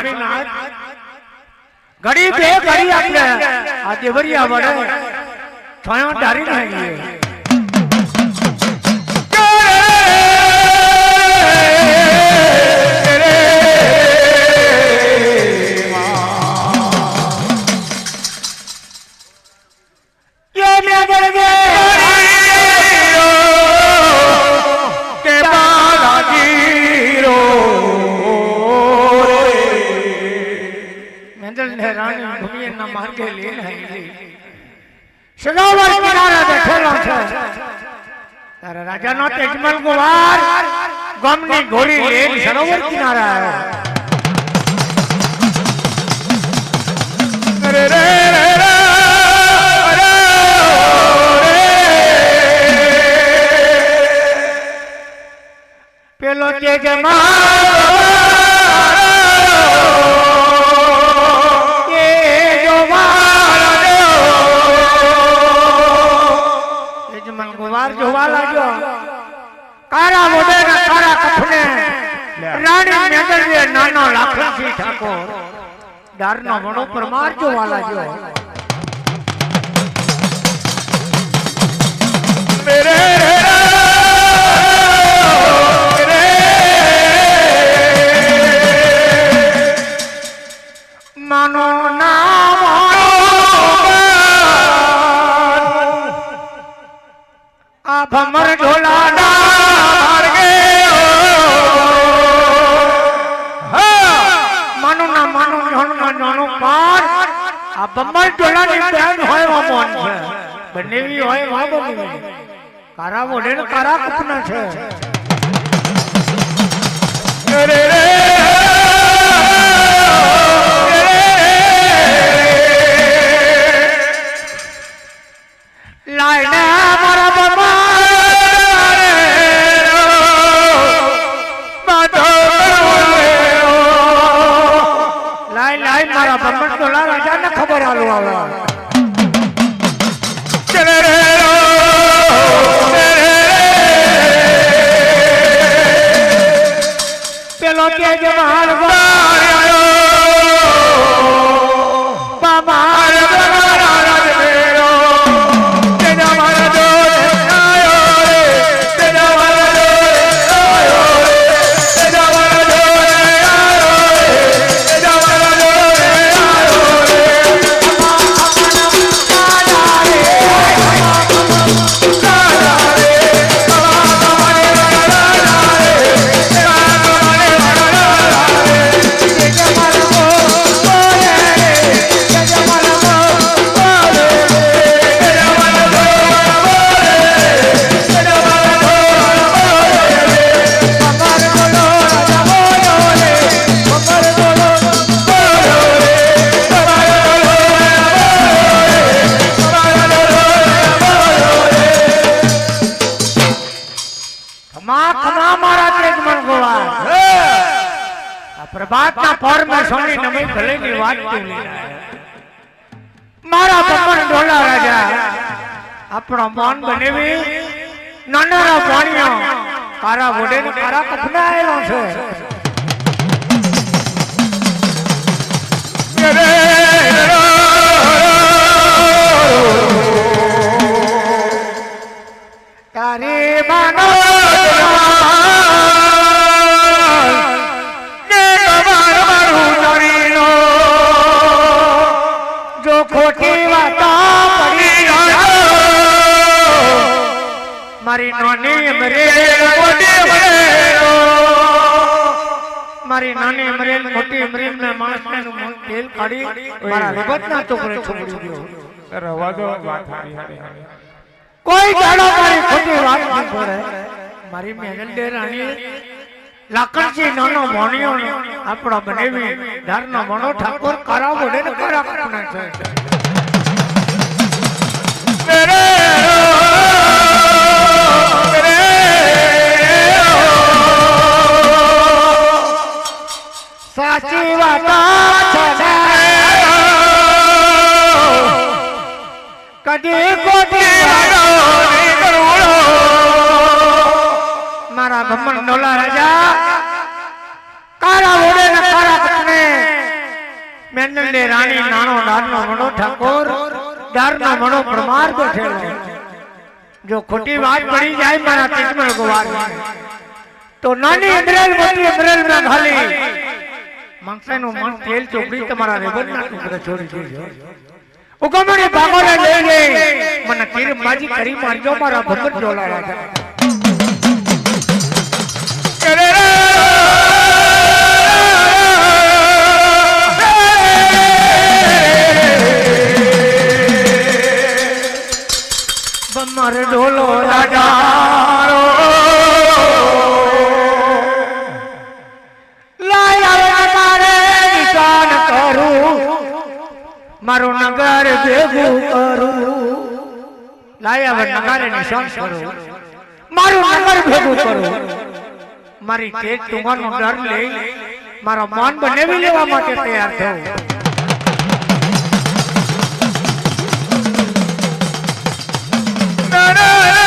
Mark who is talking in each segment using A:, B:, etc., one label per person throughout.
A: સ્વામીનાથ ઘડી બે ઘડી આપણે આ દેવરિયા વડે છાયો ડારી નાખીએ. માર્ગે લઈને આવી સદાવર કિનારે બેઠેલો છે. તારા રાજાનો તેજમલ કુમાર ગામની ઘોડી લઈને સરોવર કિનારે આવ્યો. રે રે રે રે પેલો તેજમલ નાનો લાખણસિંહ ઠાકોર. ડારનો વણો પરમાર જોવા લાગ્યો માનો નામ. આ ભમર ઢોલા આ ભમર ઢોલા ની બેન હોય વા મોન છે. બંનેવી હોય વા બની કારા મોઢે ને કારા કપના છે. રે રે લાઈને રે પેલો કે જમાલ મારા બમણ ડોલા રાજા. આપણો મોન બનેવી નાના પાણીઓ કારા વડે કારા કપનાયેલો છે. મારી નાની મરેલ મોટી મરેલ ને માણસ ને તેલ કાઢી મારા રબત ના ટુકડે છોડી દો
B: રવા દો વાત હારી હારી હારી
A: કોઈ દાડો મારી ખોટી વાત નહીં પડે મારી મેઘલ દે રાણી નાનો મોણિયો આપણો બનેવી ધારનો મણો ઠાકોર કરા વડે ને કરા છે. સાચી કદી ખોટી વાતો નહીં કરું. મારા ભમણ ડોલા રાજા કારા ઓડે ને કારા કપને મેંદલને રાણી નાનો ડારનો મણો ઠાકોર ડારનો મણો પ્રમાર બેઠેલો જો ખોટી વાત પડી જાય મારા તેજમલ ગોવાર તો નાની અંદરેલ મોટી અંદરેલમાં ખાલી માણસાઈનું મન તેલ ચોપડી તમારા રેબરના ટુકડા છોડી દેજો. ઉગમણી ભાગોને લઈ જઈ મને તીરબાજી કરી મારજો મારા ભગત ડોલાવા નગારે કરો મારું નગર ભેગું કરો. મારી તેજ ટુંગાનો ડર લઈ મારો મન બનાવી લેવા માટે તૈયાર થયો. આયો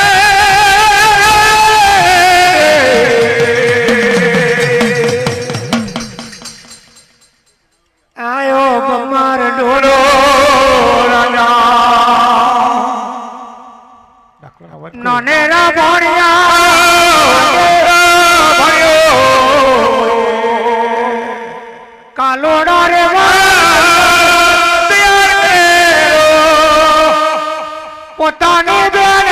A: નનેરા ભણ્યા કાલોડા રે પોતાની બેન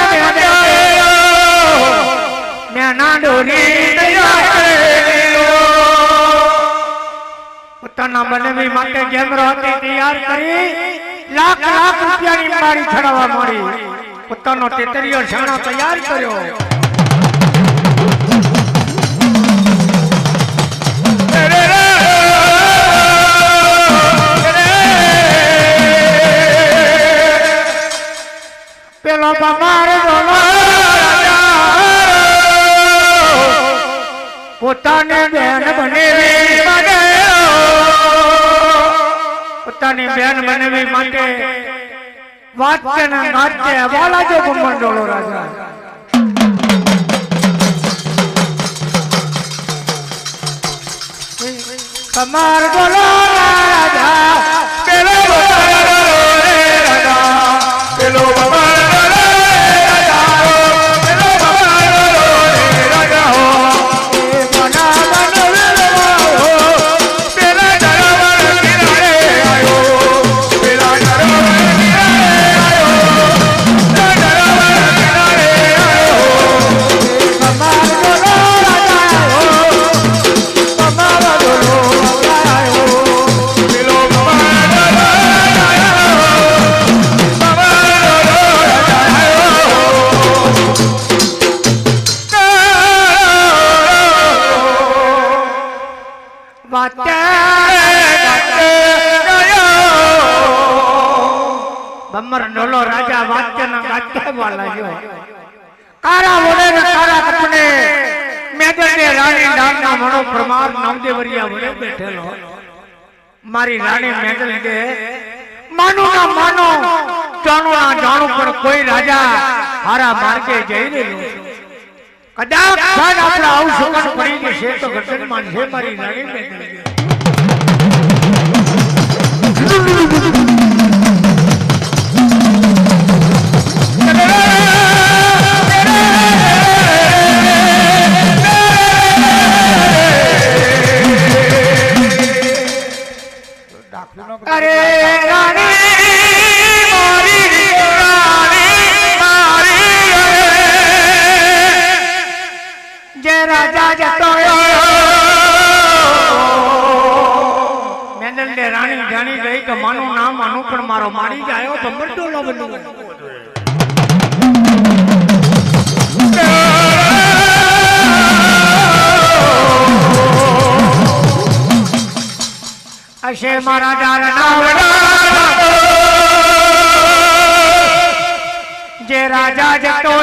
A: મેના ડોરી પોતાના બનવી માટે જેમ હતી તૈયાર કરી, લાખ લાખ રૂપિયાની મારી છડાવવા મળી. પોતાનો તેતરીયો છાણો તૈયાર કર્યો. પેલો ડોલો પોતાને બેન બનેવી માટે. પોતાની બેન બનેવી માટે વાત્ય ને વાલાજો કુંભંડોળો રાજા. કમાર બોલો રાજા બમ્મર ડોલો રાજા વાક્યના ગાત્યા વાલા જો કારા વડે ને કારા કપને મેદને રાણી ડાળના મણો પ્રમાર નવદેવરિયા વડે બેઠેલો. મારી રાણી મેદલ કે માનો ના માનો જાણો ના જાણો પણ કોઈ રાજા હારા માર્ગે જઈ રહ્યો છે. કદાચ આપણે આવું પડી જશે તો ગર્દનમાં છે મારી નાની રાજા જતો મેંદલ ને રાણી જાણી ગઈ કે માનું નામ પણ મારો મારી ગયો તો મરડોલો બનવું હશે મારા ડાલના જે રાજા જતો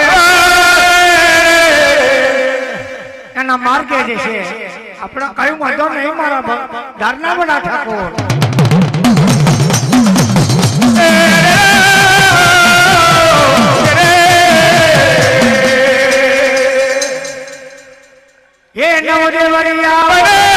A: એના માર્ગે જે છે, આપણે કયું વાંધો નહીં, મારા ધારના બડા ઠાકોર. એ નવદેવરિયા બંગાળ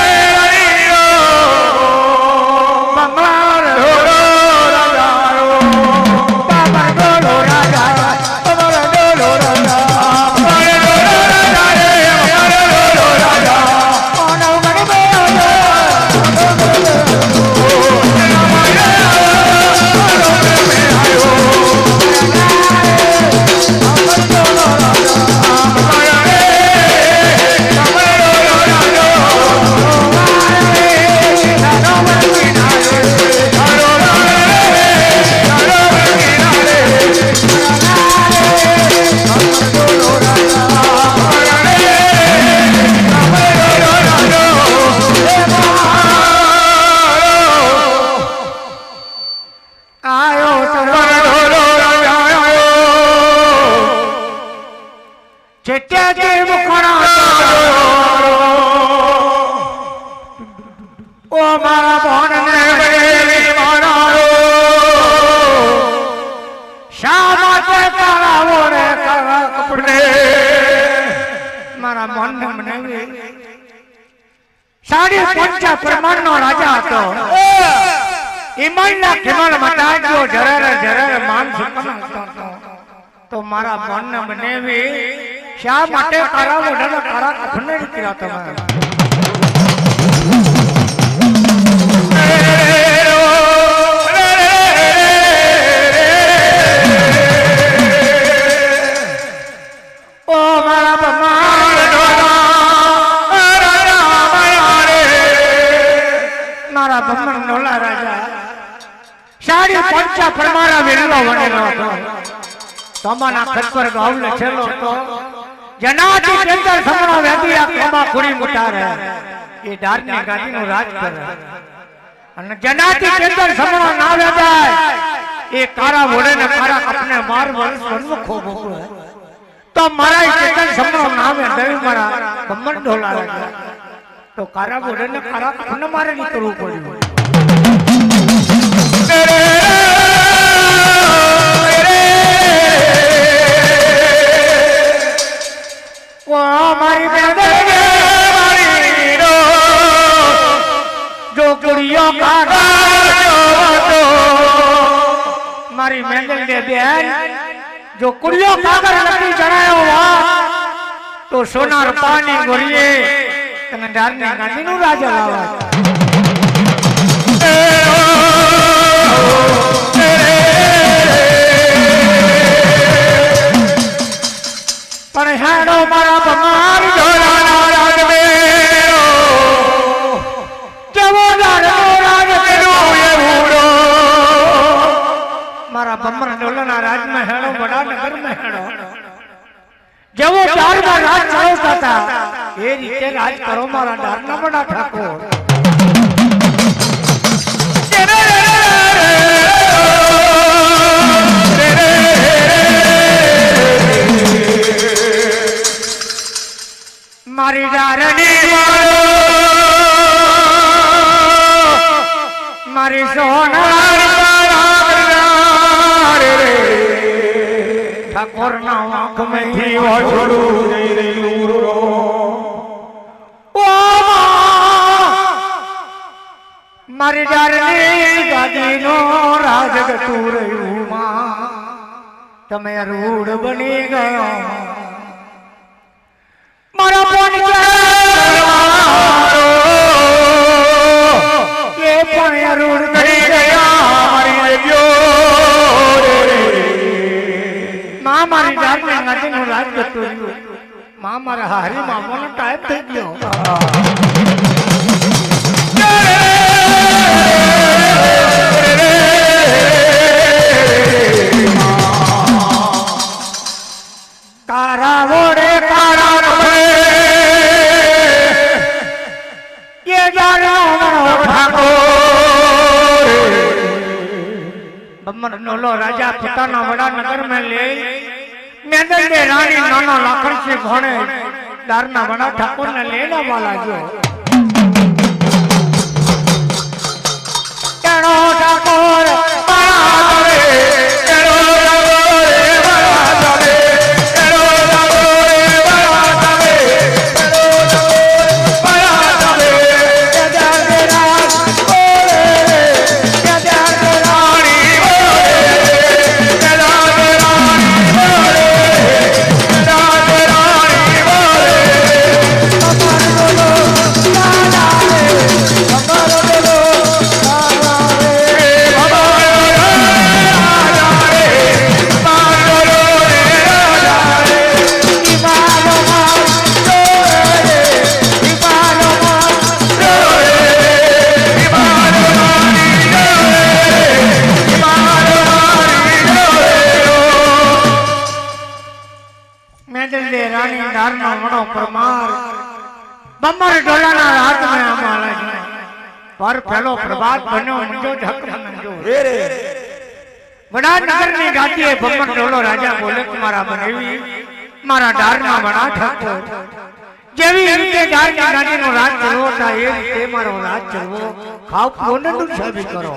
A: મારા મોહન મનાવો શા માટે કરાવો રે કપડે મારા મોહન ને સાડી પંચા પ્રમાણ નો રાજા હતો ઈમાનના ખેમાલ મતા જો જરર જરર માન સુકન હતો તો મારા મોહન ને મનાવી, શા માટે કરાવો ને કરા કપડે નીકળ્યા તમારા સાડી પરમારા વિરલો વણેલો હતો. તમાના ખતર ગાવલે છેલો હતો. જનાતી કેન્દ્ર સમણો વેદી આ કોમા ખુરી મુટારે. એ ડારની ગાદીનું રાજ કરે. અને જનાતી કેન્દ્ર સમણો ના વેદાય એ કારા વડે ને કારા કપને માર વર્ષ વનમુખો મોકલે તો મારા ચેતન સમણો ના વેદાય મારા ભમણ ઢોલા રાજા તો કારા વડે ને કારા કપને મારે નીકળવું પડ્યું. મારી બેન જો કુડીઓ મારી મેંગલ ને બેન, જો કુડીઓ કાગર નથી જણાયો તો સોનાર પાણી ગોરીએ, તને ડારની ગાંધીનું રાજા લાવા એ રીતે રાજ કરો મારા ડારના બડા મારી ડારની ગાદીનો રાજ ગતું રહ્યું માં. તમે રૂડ બની ગયો. મારા પણ એ પણ રૂડ થઈ ગયા. મારી માં મારી ડારની ગાદીનો રાજ ગતું રહ્યું. માં મારા હારી મામાનો ટાઈપ થઈ ગયો. તારા વડે તારા નભે એ મનો ઠાકોર. બમ્મર નોલો રાજા પોતાના વડા નગરમાં લઈ મેંદલ દે રાણી નાના છે ભણે. દારના વડા ઠાકોર ને લઈને વાલા જો ઠાકોર પર પેલો પ્રભાત બન્યો મંજો હક મંજો રે. વડા નગરની ગાદીએ બમર ડોલો રાજા બોલે મારા બનેવી મારા ડારના વડા ઠાકોર. જેવી રીતે ડારની ગાદીનો રાજ ચલવો તા એ રીતે મારો રાજ ચલવો. ખાવ પીવો ને દુસાબી કરો.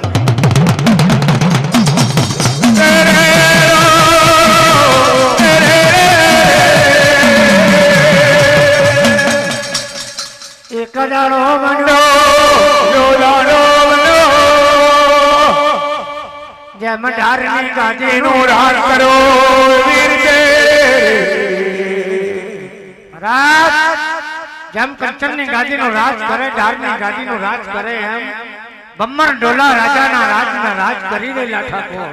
B: જોડાનો બનો
A: જેમ ઢારની ગાદીનો
B: નો
A: ઠાકોર.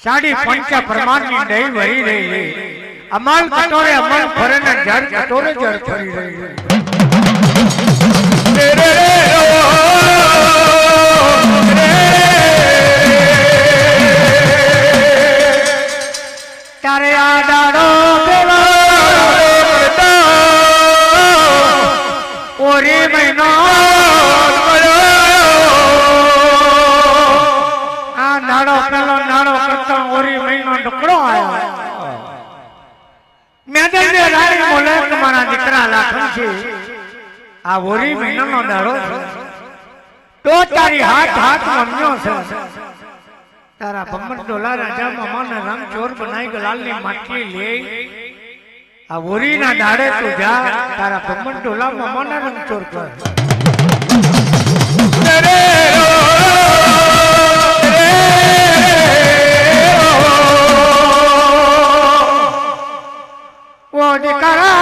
A: સાડી પંચા પ્રમાણની દહીં વહી રહી અમલ કટોરે અમલ ફરે ને જળ કટોરે જળ ફરી રહી ઓરી મહિનો આ નાડો પેલો નાડો કરતા ઓરી મહિનો ટુકડો આવ્યો. મારા દીકરા લાખન છે. આ ઓરી મહિનાનો દાડો તો તારી હાથ હાથ મમ્યો છે. તારા ભમર ડોલા રાજા મામાના રામ ચોર બનાવી ગલાલની માટલી લે આ ઓરીના દાડે તું જા. તારા ભમર ડોલા મામાના રંગ ચોર કર. ઓ દીકરા.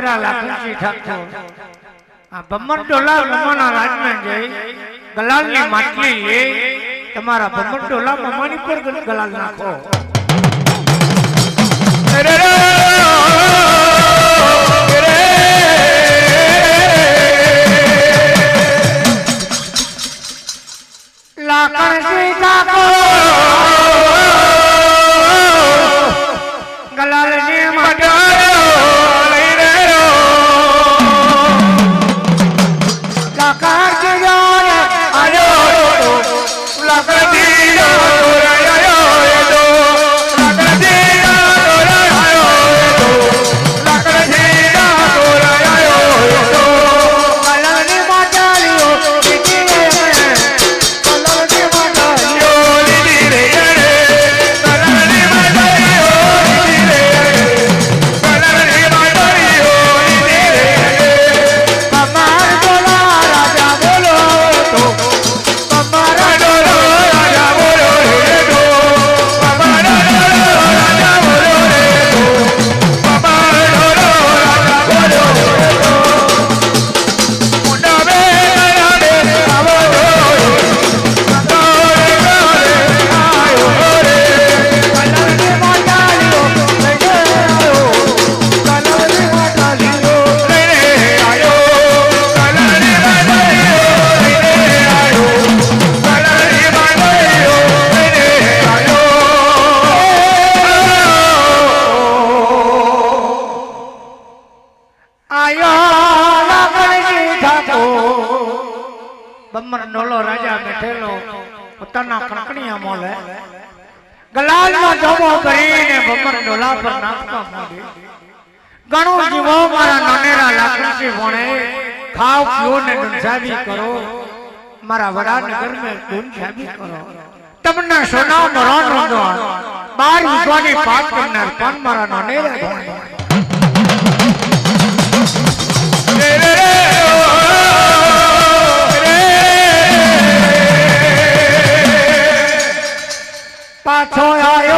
A: દીકરા લાખનસિંહ ઠાકોર આ બમણ ડોલા મમાના રાજમાં જઈ ગલાલની માટલી લે. તમારા બમણ ડોલા મમાની પર ગલાલ નાખો. લાખનસિંહ દુંજાવી કરો. મારા વડાનગર મેં દુંજાવી કરો. તમને સોના મરણ દોન બાર વિધવાની પાઠ કરનાર પણ મારા નાને ભણે પાછો આયો.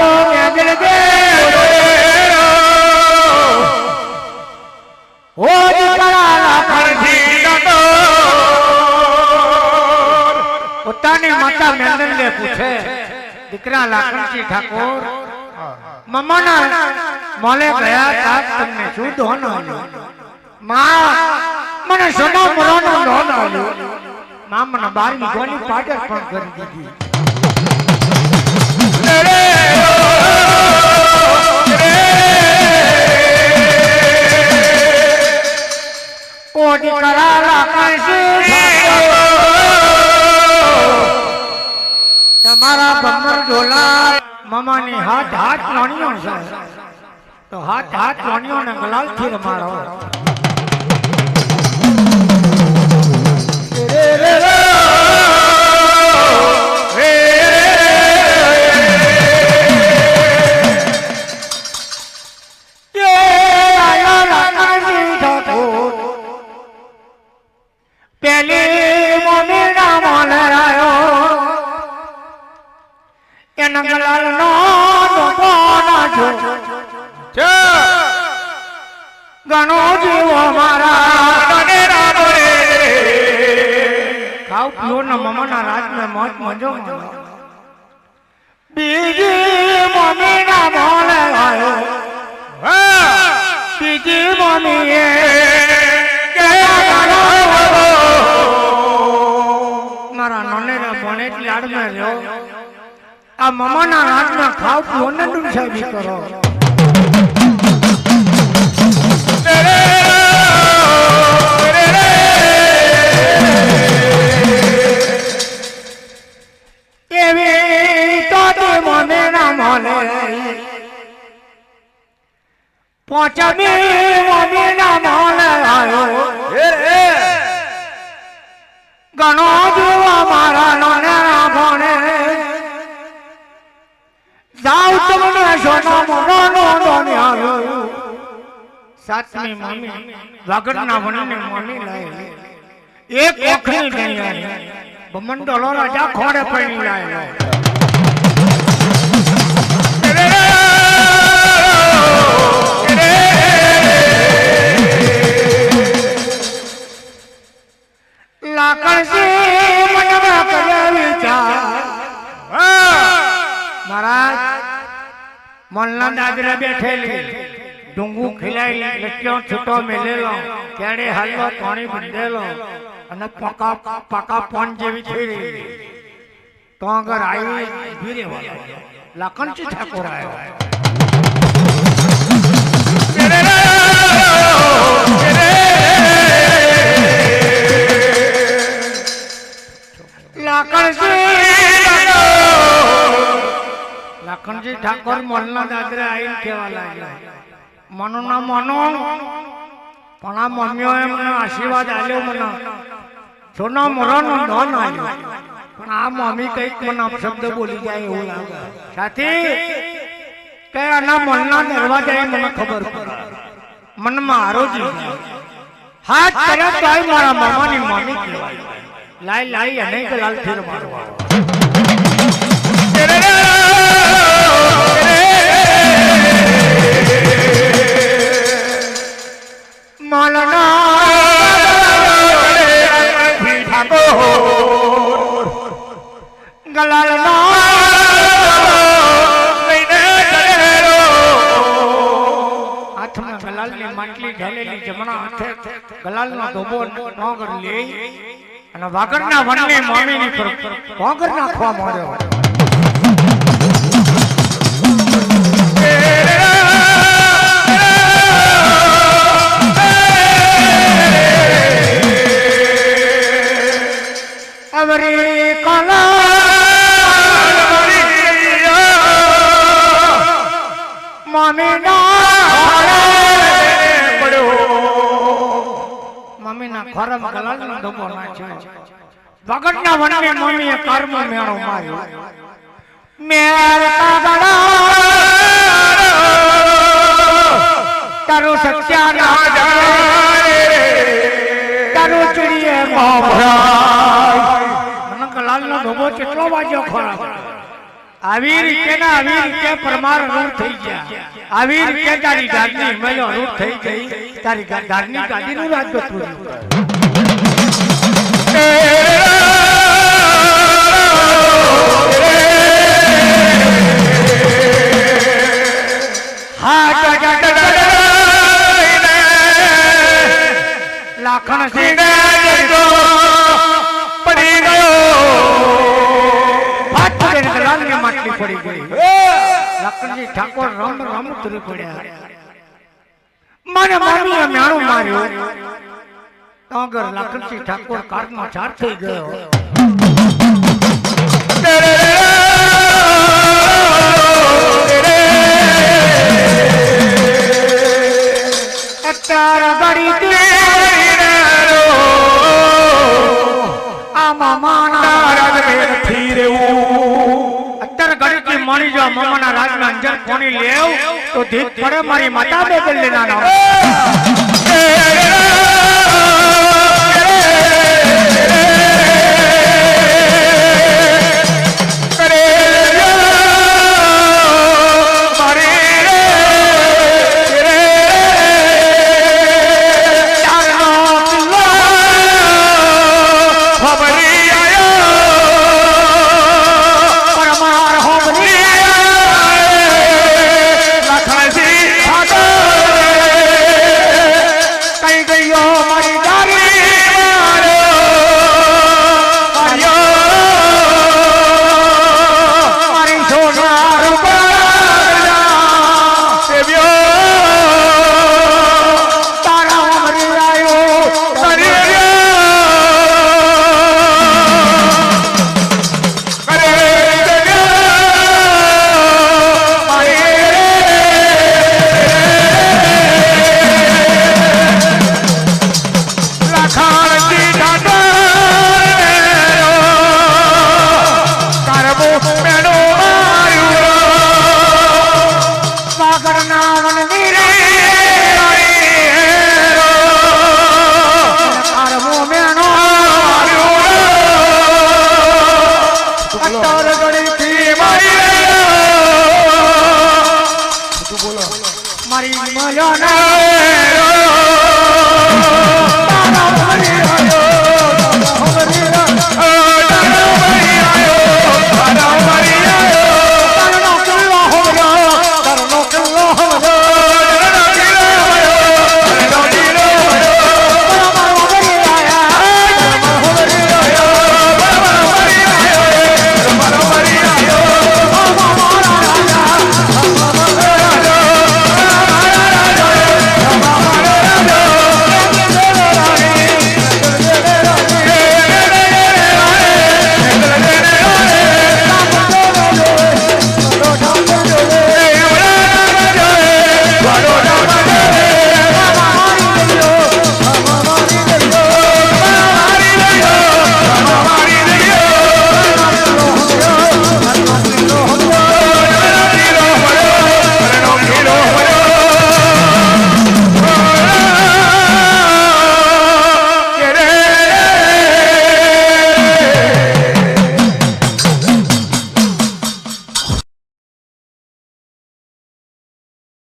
A: પોતાની માતા મેનન ને પૂછે, દીકરા લાખનજી ઠાકોર મમ્માના મોલે ગયા તાપ તમને શું ધોન આવ્યો? માં, મને સોના મરાનો ધોન આવ્યો. માં, મને બારમી વીઘાની પાદર પણ કરી દીધી. ઓ દીકરા લાખણજી તમારા બમર ડોલા મામાની હાથ હાથ રાણીઓ છે. તો હાથ હાથ વાણિયો ને ગલાલથી રમાડો ઠાકોર. એના ગલાલ નો ડોબો નાખ્યો
B: છે.
A: ઘણો જીવો મારા
B: તને રાબરે
A: ખાવ પીઓ ન મમના રાત ને મોજ મજો. બીજી મમી ના આવ્યો
B: હોય
A: બીજી મમ્મીએ આ મમાના રાતના ખાવ પીવો સાહેબી કરો. ના પોચમી મને ના મોલે આવ્યો ઘણો જીવો મારા નોનેરા ભણે. જાવ તમને સોનો મોનો નો ને આવ્યો સાતમી મમ્મી વાગડના વનને મની લાય એક ઓખની નહીં આવી બમંડોલો રાજા ખોડે પડી લાય લાકડસી મોલના દાદરા બેઠેલી. ડુંગુ ખીલાઈ લટ્યો છૂટો મેલેલો? કેડે હાલવા પાણી બંધેલો. અને પકા પકા પોન જેવી થઈ રહી. તો આગળ આવી ઊભી વાળો લાકણચી ઠાકોર આવ્યો લાખણજી ઠાકોર મોલના દાદરે આવીને કહેવા લાગ્યા મનો ના મનો પણ આ મમ્મીઓએ મને આશીર્વાદ આલ્યો મને સોના મોરાનો ધન આવ્યો પણ આ મમ્મી કંઈક મને અપશબ્દ બોલી જાય એવું લાગે સાથી કે આના મોલના દરવાજા મને ખબર પડે મનમાં આરોજી. હાથ તરત આવી મારા મામાની મમ્મી કહેવાય લાઈ લાઈ અને લાલ ફેર મારવા માટલી ઢાલેલી જમણા હાથે ગલાલનો ધોબો નોગર લઈ અને વાગડના વનની મામીની પર નોગર નાખવા માંડ્યો. મેળો માર્યો મેર કાગડા તારો સત્યા તારો ચડીએ મને ગલાલ નો ધોબો કેટલો વાગ્યો ખોરાક આવી રીતે ના આવી રીતે પરમાર અનુર થઈ ગયા આવી રીતે તારી ગાડની હિમાલય અનુર થઈ ગઈ તારી ગાડની ગાડીનું રાજ ઉતરી પડ્યા. મને મમ્મીએ મેણું માર્યું. તો આગળ ઠાકોર કારમાં ચાર થઈ ગયો. મરી જાવ મામાના રાજના અંજન કોની લેવ? તો ધીક પડે મારી માતા બેગલ
B: લેના